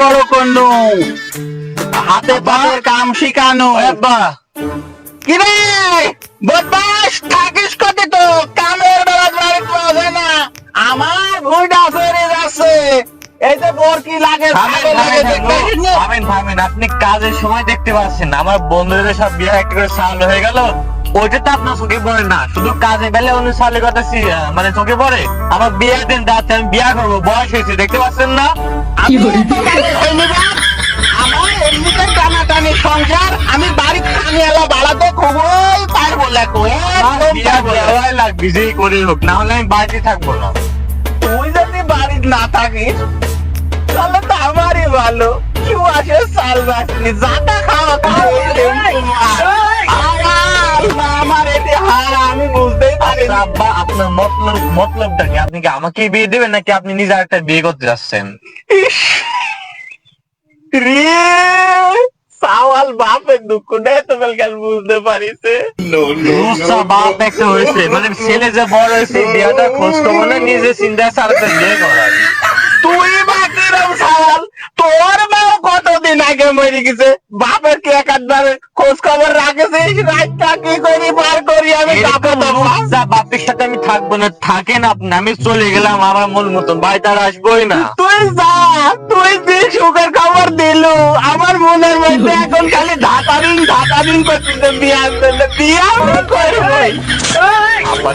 বড় করনু হাতে পায়ের কাম শিখানো আব্বা কি রে? বদমাস থাকিস কত তো? কামের বেলা বাড়ি পাওয়া না। আমার ভুঁইটা ফেরে যাচ্ছে। যে বোর কি লাগে থামেন। আপনি কাজের সময় দেখতে পাচ্ছেন আমার বন্ধুদের সব বিয়ে একটা করে সাল হয়ে গেল। ওইটা তো আপনার চোখে পড়ে না শুধু কাজে বেলে অন্য সালের কথা মানে চোখে পড়ে আমার বিয়ে দিন যাচ্ছে আমি বিয়ে করব বয়স হয়েছে দেখতে পাচ্ছেন না আমি আমার এমনিতে টানাটানি সংসার আমি বাড়ির কানে এলা বাড়াতে খুবই পারব লেখো একদম বিয়ে পারব না। দেওয়াই লাগবে যেই করে হোক না হলে আমি বাড়িতে থাকব না তুই যদি বাড়িতে না থাকিস তাহলে তো আমারই ভালো কেউ আসে সাল বাসনি যাতা খাওয়া খাওয়া আমার এটি হার আমি বুঝতেই পারি আব্বা আপনার মতলব মতলবটা কি? আপনি কি আমাকে বিয়ে দেবেন নাকি আপনি নিজে একটা বিয়ে করতে যাচ্ছেন? রে! সাওয়াল বাপের দুঃখ নেই তো বেলকাল বুঝতে পারিছে? রুসা বাপ একটা হয়েছে মানে ছেলে যে বড় হয়েছে বিয়েটা খোঁজ খবর না নিজে চিন্তা ছাড়া তো বিয়ে করার। তুই সাওয়াল! তোর আগে মরে গেছে। বাপের কি খোঁজ খবর রাখেছিস রাতটা কি করি? পার করি আমি? বাপের সাথে আমি থাকব না। থাকেন আপনি আমি চলে গেলাম আমার মন মতন। ভাই তার আসবোই না। তুই যা তুই যে সুখের খবর দিলু আমার মনের মধ্যে এখন খালি ধাতারিং ধাতারিং করতেছে বিয়ার জন্য বিয়া করবই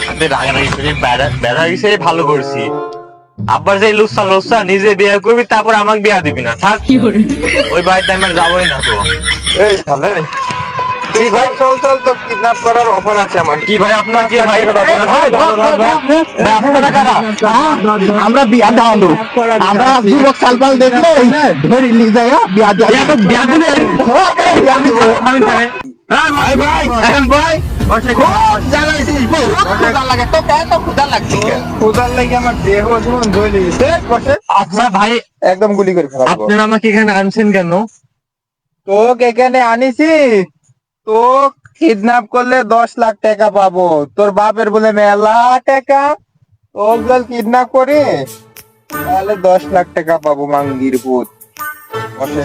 সাথে রাগারাগি করে বেড়া বেড়া গেছে ভালো করছি। আব্বার যে লুসা লুসা নিজে বিয়ে করবি তারপর আমাকে বিয়া দিবি না। থাক। ওই বাড়িতে আমি আর যাবোই না তো। এই শালে এই ভাই চল চল তো কিডন্যাপ করার অফার আছে আমার। কি ভাই আপনার কি ভাই আমরা বিয়া দাঁড়াল আমরা যুবক সালপাল দেখলে ধরি লি যায় বিয়া বিয়া তো বিয়া দিলে আমি ভাই ভাই ভাই। আচ্ছা একদম গুলি করে আপনারা আমাকে এখানে আনছেন কেন? তোকে এখানে আনিছি। তো কিডন্যাপ করলে দশ লাখ টাকা পাবো। তোর বাপের বলে মেলা টাকা। ও জল কিডন্যাপ করে তাহলে দশ লাখ টাকা পাবো মাঙ্গির ভূত বসে।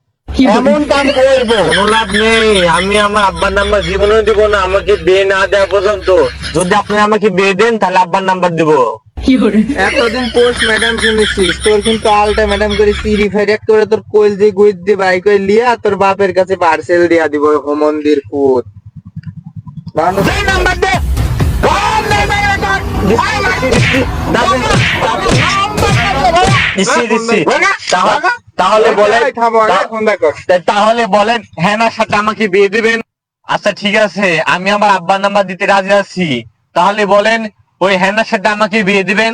এমন কাম করব কোনো লাভ নেই আমি আমার আব্বার নাম্বার জীবনে দিব না আমাকে বিয়ে না দেওয়া পর্যন্ত যদি আপনি আমাকে বিয়ে দেন তাহলে আব্বার নাম্বার দিব এতদিন পোস্ট ম্যাডাম শুনেছিস তোর কিন্তু আলটা ম্যাডাম করে সিরি ফেরেক করে তোর কোল দিয়ে গুইদ দিয়ে বাই করে লিয়া তোর বাপের কাছে পার্সেল দিয়া দিব হোমন্দির পুত বান্ধব নাম্বার দে। দিচ্ছি দিচ্ছি তাহলে। তাহলে বলেন তাহলে বলেন হ্যানার সাথে আমাকে বিয়ে দিবেন? আচ্ছা ঠিক আছে আমি আমার আব্বার নাম্বার দিতে রাজি আছি। তাহলে বলেন ওই হ্যানার সাথে আমাকে বিয়ে দিবেন?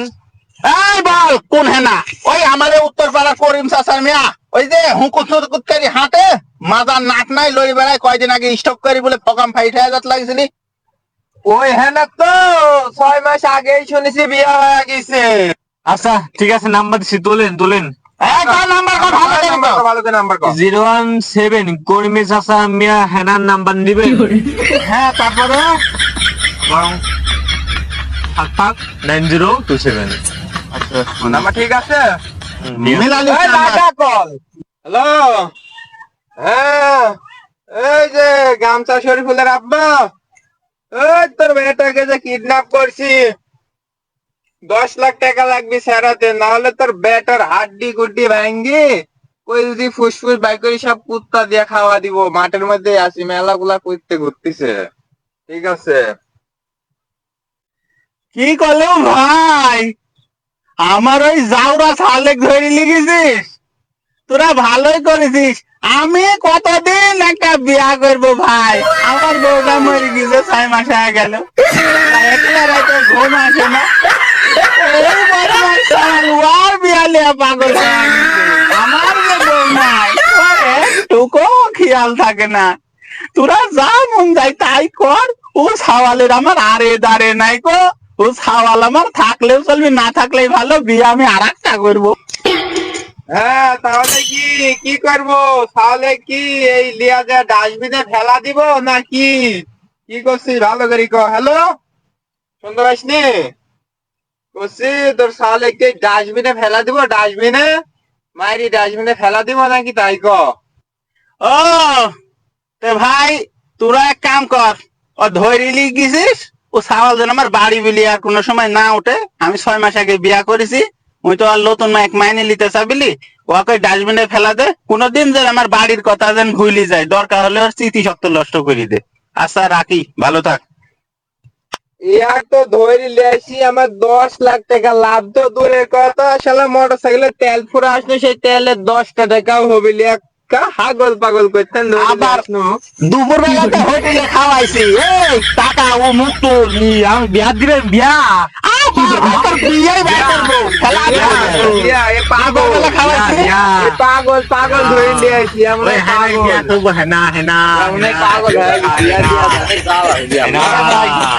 এই বল কোন হেনা? ওই আমাদের উত্তর পাড়া করিম চাচার মিয়া। ওই যে হুকুত হুকুতকারী হাতে মাজার নাক নাই লই বেড়ায় কয়দিন আগে স্টক করি বলে ফকাম ফাইট হয়ে যাত লাগছিলি। ওই হেনা তো ছয় মাস আগেই শুনেছি বিয়ে হয়ে গেছে। আচ্ছা ঠিক আছে নাম্বার দিচ্ছি তোলেন তোলেন। জিরো ওয়ান সেভেন কর্মী চাষা মিয়া নাম্বার হ্যাঁ তারপরে? থাক থাক nine zero two seven number ঠিক আছে? এই হ্যালো? হ্যাঁ এই যে গামছা শরীফুলের আব্বা। ওই তোর মেয়েটাকে যে কিডন্যাপ করছি। দশ লাখ টাকা লাগবে সেরাতে নাহলে তোর বেটার হাড্ডি গুড্ডি ভাঙ্গি ওই যদি ফুসফুস বাই করে সব কুত্তা দিয়ে খাওয়া দিব। মাঠের মধ্যে আসি মেলা গুলা করতে ঘুরতেছে। ঠিক আছে। কি করলেও ভাই? আমার ওই জাউরা সালেক ধরে লিখেছিস? তোরা ভালোই করেছিস। আমি কতদিন একটা বিয়া করব ভাই? আমার বউটা মরে গেছে ছয় মাস গেল। ঘুম আসে না। খেয়াল থাকে না তোরা যা মন যাই তাই কর ও সাওয়ালের আমার আরে দাঁড়ে নাই ও ছাওয়াল আমার থাকলেও চলবে না ভালো বিয়ে আমি আর একটা করব হ্যাঁ তাহলে কি কি করব? তাহলে কি এই লিয়া যা ডাস্টবিনে ফেলা দিব নাকি? কি করছিস? ভালো করে ক হ্যালো শুনতে পাইসনি? করছি তোর সালে কি ডাস্টবিনে ফেলা দিব, ডাস্টবিনে? মাইরি, ডাস্টবিনে ফেলা দিব নাকি তাই ক? ও, তে ভাই, তোরা এক কাম কর, ও ধৈর্য গেছিস, ও ছাওয়াল যেন আমার বাড়ি বিলি আর কোনো সময় না ওঠে, আমি ছয় মাস আগে বিয়া করেছি ওই তো আর নতুন এক মাইনে নিতে চাবিলি ওকে ডাস্টবিনে ফেলা দে, কোনোদিন যেন আমার বাড়ির কথা যেন ভুলি যায়, দরকার হলে ওর স্মৃতি শক্ত নষ্ট করে দে। আচ্ছা রাখি, ভালো থাক। ইয়ার তো ধরি লেছি আমার দশ লাখ টাকা লাভ তো দূরের কথা। মোটর সাইকেলের তেল ফুরা আসলো সেই তেলে দশটা টাকাও হবে কা হাগল পাগল করতেন আবার দুপুর বেলাতে হোটেলে খাওয়াইছি। এই টাকা ও মুক্ত আমি বিয়া দিবে বিয়া। বিয়াই করব। খেলা। পাগল পাগল পাগল ধরে লিয়েছি আমরা পাগল হেনা হেনা আমরা পাগল হয়ে।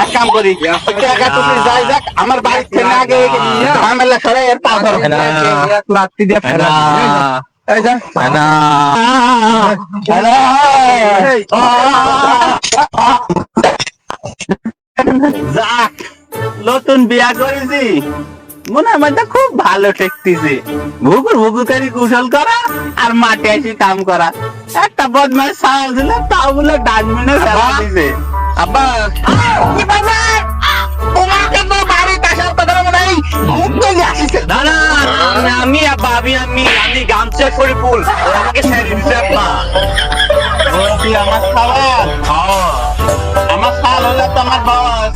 এক কাম করি টাকা তুমি যাই যাক আমার বাড়ি থেকে আগে ঝামেলা এর পা ধরো হেনা। লাত্তি দিয়ে ফেলা এই যা হেনা হেনা যাক নতুন বিয়া করেছি মনে হয় মধ্যে খুব ভালো ঠেকতেছে। ভুকুর ভুকুকারি কুশল করা আর মাঠে এসে কাম করা। একটা বদমাস সাহস দিলে তাও বলে ডাস্টবিনে ফেলা দিছে। আব্বা! তোমাকে তো বাড়িতে আসার কথা মনে হয় আসিছে। আমি- আমি আব্বা আমি আমি আমি গামছা করে ফুল।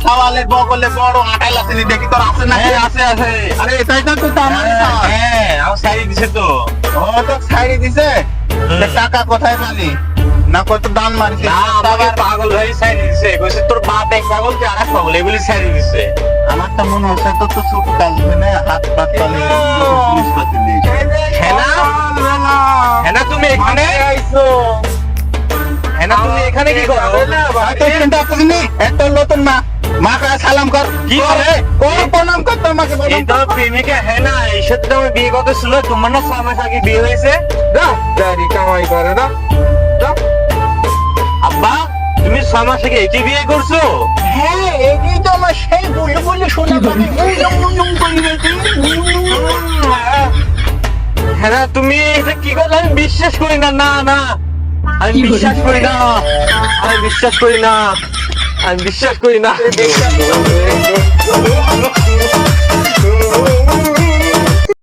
সাওয়ালের বগলে বড় আটাইল আছে নি, দেখি তোর আছে না হ্যাঁ, আছে আছে আরে এটাই তো তো আমার হ্যাঁ। হ্যাঁ আমার ছেড়ে দিছে তো ও তো ছাইড়ি দিছে টাকা কোথায় পালি না কত দান মারিছে না আমাকে পাগল হয়ে ছেড়ে দিছে কইছে তোর বাপ এক পাগল তুই আর এক পাগল এগুলি ছেড়ে দিছে আমার তো মনে হচ্ছে তো তো ছোট কাজ মানে হাত পাত পালি পুলিশ পাতি হেনা হেনা তুমি এখানে হেনা তুমি এখানে কি করো একটা নতুন মা মা কা সালাম কর কি করে? কোন প্রণাম কর তোমাকে এই তো প্রেমিকা হেনা এই সাথে তো আমার বিয়ে কথা ছিল তোমার না ছয় মাস আগে বিয়ে হয়েছে দাড়ি কামাই করে না আব্বা তুমি ছয় মাস আগে একে বিয়ে করছ হ্যাঁ এই তো আমার সেই বলে বলে শোনা পাবে হ্যাঁ তুমি এটা কি করলে আমি বিশ্বাস করি না না না আমি বিশ্বাস করি না আমি বিশ্বাস করি না আমি বিশ্বাস করি না।